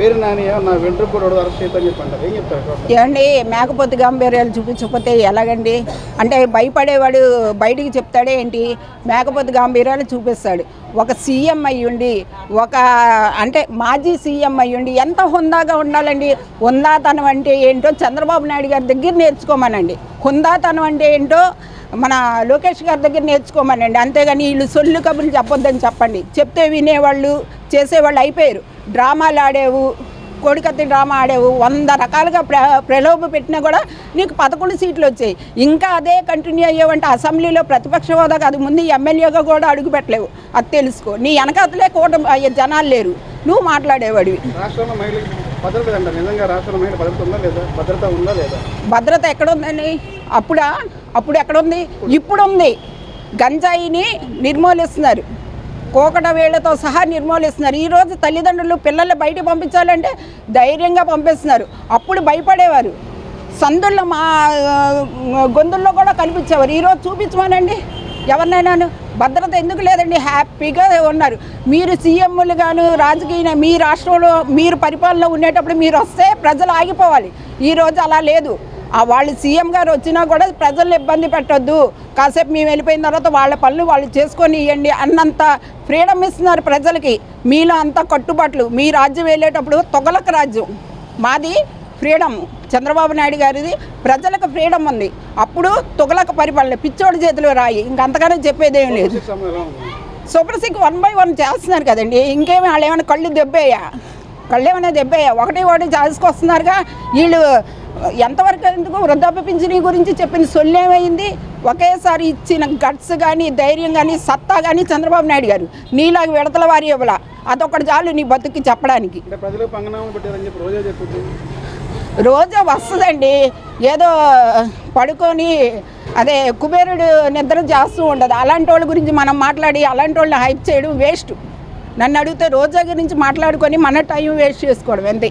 పేరు నాని నా వెంట్రుకూడదు అరెస్ట్ ఏం చెప్తారు ఏమండి మేకపోతు గాంభీర్యాలు చూపించకపోతే ఎలాగండి? అంటే భయపడేవాడు బయటికి చెప్తాడే ఏంటి? మేకపోతు గాంభీర్యాలు చూపిస్తాడు. ఒక సీఎం అయ్యుండి ఒక అంటే మాజీ సీఎం అయ్యుండి ఎంత హుందాగా ఉండాలండి? హుందాతనం అంటే ఏంటో చంద్రబాబు నాయుడు గారి దగ్గర నేర్చుకోమనండి. హుందాతనం అంటే ఏంటో మన లోకేష్ గారి దగ్గర నేర్చుకోమనండి. అంతేగాని వీళ్ళు సొల్లు కబుర్లు చెప్పొద్దని చెప్పండి. చెప్తే వినేవాళ్ళు చేసేవాళ్ళు అయిపోయారు. డ్రామాలు ఆడేవు కోడికత్తి డ్రామా ఆడేవు వంద రకాలుగా ప్ర ప్రలోభ పెట్టినా కూడా నీకు పదకొండు సీట్లు వచ్చాయి. ఇంకా అదే కంటిన్యూ అయ్యేవంటే అసెంబ్లీలో ప్రతిపక్ష హోదా కాదు ముందు ఎమ్మెల్యేగా కూడా అడుగు పెట్టలేవు. అది తెలుసుకో. నీ వెనకాతలే కూటమి అయ్యే జనాలు లేరు. నువ్వు మాట్లాడేవాడివి. భద్రత ఉందా ఉందా భద్రత ఎక్కడుందండి? అప్పుడా? అప్పుడు ఎక్కడుంది? ఇప్పుడు ఉంది గంజాయిని నిర్మూలిస్తున్నారు. కోకట వేళ్ళతో సహా నిర్మూలిస్తున్నారు. ఈరోజు తల్లిదండ్రులు పిల్లల్ని బయటికి పంపించాలంటే ధైర్యంగా పంపిస్తున్నారు. అప్పుడు భయపడేవారు. సందుల్లో మా గొంతుల్లో కూడా కనిపించేవారు. ఈరోజు చూపించమనండి. ఎవరినైనాను? భద్రత ఎందుకు లేదండి? హ్యాపీగా ఉన్నారు. మీరు సీఎంలు గాను రాజకీయ మీ రాష్ట్రంలో మీరు పరిపాలన ఉండేటప్పుడు మీరు వస్తే ప్రజలు ఆగిపోవాలి. ఈరోజు అలా లేదు. వాళ్ళు సీఎం గారు వచ్చినా కూడా ప్రజల్ని ఇబ్బంది పెట్టొద్దు కాసేపు మేము వెళ్ళిపోయిన తర్వాత వాళ్ళ పనులు వాళ్ళు చేసుకొని ఇవ్వండి అన్నంత ఫ్రీడమ్ ఇస్తున్నారు ప్రజలకి మీలో అంత కట్టుబాట్లు మీ రాజ్యం వెళ్ళేటప్పుడు తొగలక రాజ్యం మాది ఫ్రీడమ్ చంద్రబాబు నాయుడు గారిది ప్రజలకు ఫ్రీడమ్ ఉంది అప్పుడు తొగలక పరిపాలన పిచ్చోడి చేతిలో రాయి ఇంకంతగానే చెప్పేదేం లేదు super sick one by one చేస్తున్నారు కదండి ఇంకేమి వాళ్ళు ఏమైనా కళ్ళు దెబ్బేయా కళ్ళు ఏమైనా దెబ్బేయా ఒకటి ఒకటి చేసుకొస్తున్నారుగా వీళ్ళు ఎంతవరకు ఎందుకు వృద్ధాప్య పింఛనీ గురించి చెప్పిన సొల్లేమైంది ఒకేసారి ఇచ్చిన గట్స్ కానీ ధైర్యం కానీ సత్తా కానీ చంద్రబాబు నాయుడు గారు. నీలాగా విడతల వారి ఇవ్వాల. అదొకటి చాలు నీ బతుక్కి చెప్పడానికి. రోజు వస్తుందండి. ఏదో పడుకొని అదే కుబేరుడు నిద్ర చేస్తూ ఉండదు. అలాంటి వాళ్ళ గురించి మనం మాట్లాడి అలాంటి వాళ్ళని హైప్ చేయడం వేస్ట్. నన్ను అడిగితే రోజా గురించి మాట్లాడుకొని మన టైం వేస్ట్ చేసుకోవడం అంతే.